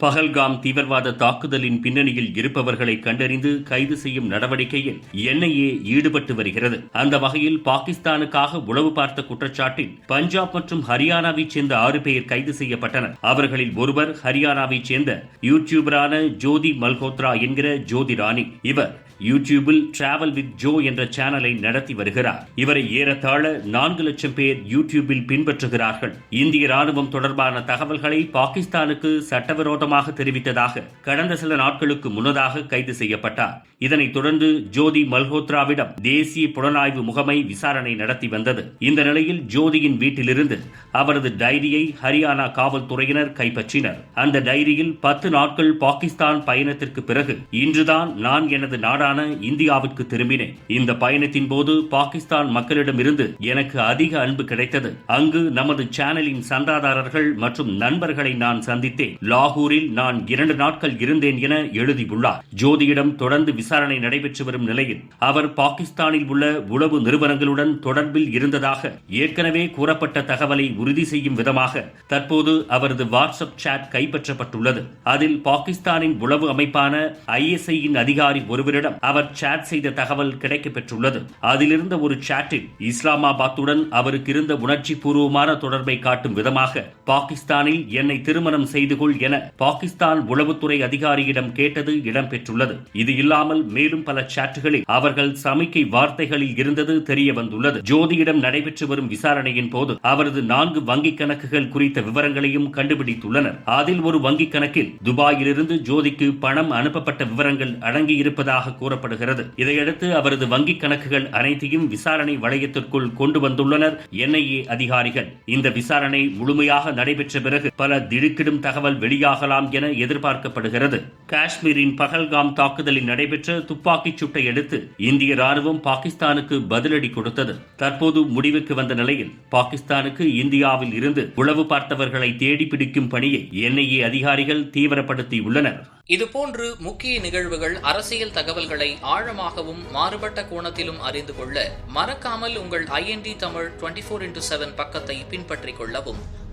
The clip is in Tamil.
பகல்காம் தீவிரவாத தாக்குதலின் பின்னணியில் இருப்பவர்களை கண்டறிந்து கைது செய்யும் நடவடிக்கையில் என்ஐஏ ஈடுபட்டு வருகிறது. அந்த வகையில் பாகிஸ்தானுக்காக உளவு பார்த்த குற்றச்சாட்டில் பஞ்சாப் மற்றும் ஹரியானாவைச் சேர்ந்த ஆறு பேர் கைது செய்யப்பட்டனர். அவர்களில் ஒருவர் ஹரியானாவைச் சேர்ந்த யூடியூபரான ஜோதி மல்ஹோத்ரா என்கிற ஜோதி ராணி. இவர் யூடியூபில் டிராவல் வித் ஜோ என்ற சேனலை நடத்தி வருகிறார். இவரை ஏறத்தாழ நான்கு லட்சம் பேர் யூடியூபில் பின்பற்றுகிறார்கள். இந்திய ராணுவம் தொடர்பான தகவல்களை பாகிஸ்தானுக்கு சட்டவிரோதம் சட்டவிரோதமாக தெரிவித்ததாக கடந்த சில நாட்களுக்கு முன்னதாக கைது செய்யப்பட்டார். இதனைத் தொடர்ந்து ஜோதி மல்ஹோத்ராவிடம் தேசிய புலனாய்வு முகமை விசாரணை நடத்தி வந்தது. இந்த நிலையில் ஜோதியின் வீட்டிலிருந்து அவரது டைரியை ஹரியானா காவல்துறையினர் கைப்பற்றினர். அந்த டைரியில் பத்து நாட்கள் பாகிஸ்தான் பயணத்திற்கு பிறகு இன்றுதான் நான் எனது நாடான இந்தியாவிற்கு திரும்பினேன். இந்த பயணத்தின் போது பாகிஸ்தான் மக்களிடமிருந்து எனக்கு அதிக அன்பு கிடைத்தது. அங்கு நமது சேனலின் சந்தாதாரர்கள் மற்றும் நண்பர்களை நான் சந்தித்தேன். லாகூரில் ஊரில் நான் இரண்டு நாட்கள் இருந்தேன் என எழுதியுள்ளார். ஜோதியிடம் தொடர்ந்து விசாரணை நடைபெற்று வரும் நிலையில் அவர் பாகிஸ்தானில் உள்ள உளவு நிறுவனங்களுடன் தொடர்பில் இருந்ததாக ஏற்கனவே கூறப்பட்ட தகவலை உறுதி செய்யும் விதமாக தற்போது அவரது வாட்ஸ்அப் சாட் கைப்பற்றப்பட்டுள்ளது. அதில் பாகிஸ்தானின் உளவு அமைப்பான ஐஎஸ்ஐயின் அதிகாரி ஒருவரிடம் அவர் சாட் செய்த தகவல் கிடைக்கப்பெற்றுள்ளது. அதிலிருந்த ஒரு சாட்டில் இஸ்லாமாபாத்துடன் அவருக்கு இருந்த உணர்ச்சி பூர்வமான தொடர்பை காட்டும் விதமாக பாகிஸ்தானில் என்னை திருமணம் செய்து கொள் என பாகிஸ்தான் உளவுத்துறை அதிகாரியிடம் கேட்டது இடம்பெற்றுள்ளது. இது இல்லாமல் மேலும் பல சாட்டுகளில் அவர்கள் சமிக்கை வார்த்தைகளில் இருந்தது தெரிய வந்துள்ளது ஜோதியிடம் நடைபெற்று வரும் விசாரணையின் போது அவரது நான்கு வங்கிக் கணக்குகள் குறித்த விவரங்களையும் கண்டுபிடித்துள்ளனர். அதில் ஒரு வங்கிக் கணக்கில் துபாயிலிருந்து ஜோதிக்கு பணம் அனுப்பப்பட்ட விவரங்கள் அடங்கியிருப்பதாக கூறப்படுகிறது. இதையடுத்து அவரது வங்கிக் கணக்குகள் அனைத்தையும் விசாரணை வளையத்திற்குள் கொண்டு வந்துள்ளனர் என்ஐஏ அதிகாரிகள். இந்த விசாரணை முழுமையாக நடைபெற்ற பிறகு பல திடுக்கிடும் தகவல் வெளியாகலாம் என எதிர்பார்க்கப்படுகிறது. காஷ்மீரின் பகல்காம் தாக்குதலில் நடைபெற்ற துப்பாக்கிச் சூட்டை அடுத்து இந்திய ராணுவம் பாகிஸ்தானுக்கு பதிலடி கொடுத்தது. தற்போது முடிவுக்கு வந்த நிலையில் பாகிஸ்தானுக்கு இந்தியாவில் இருந்து உளவு பார்த்தவர்களை தேடி பிடிக்கும் பணியை என்ஐஏ அதிகாரிகள் தீவிரப்படுத்தியுள்ளனர். இதுபோன்று முக்கிய நிகழ்வுகள் அரசியல் தகவல்களை ஆழமாகவும் மாறுபட்ட கோணத்திலும் அறிந்து கொள்ள மறக்காமல் உங்கள் IND Tamil twenty four into seven பக்கத்தை பின்பற்றிக் கொள்ளவும்.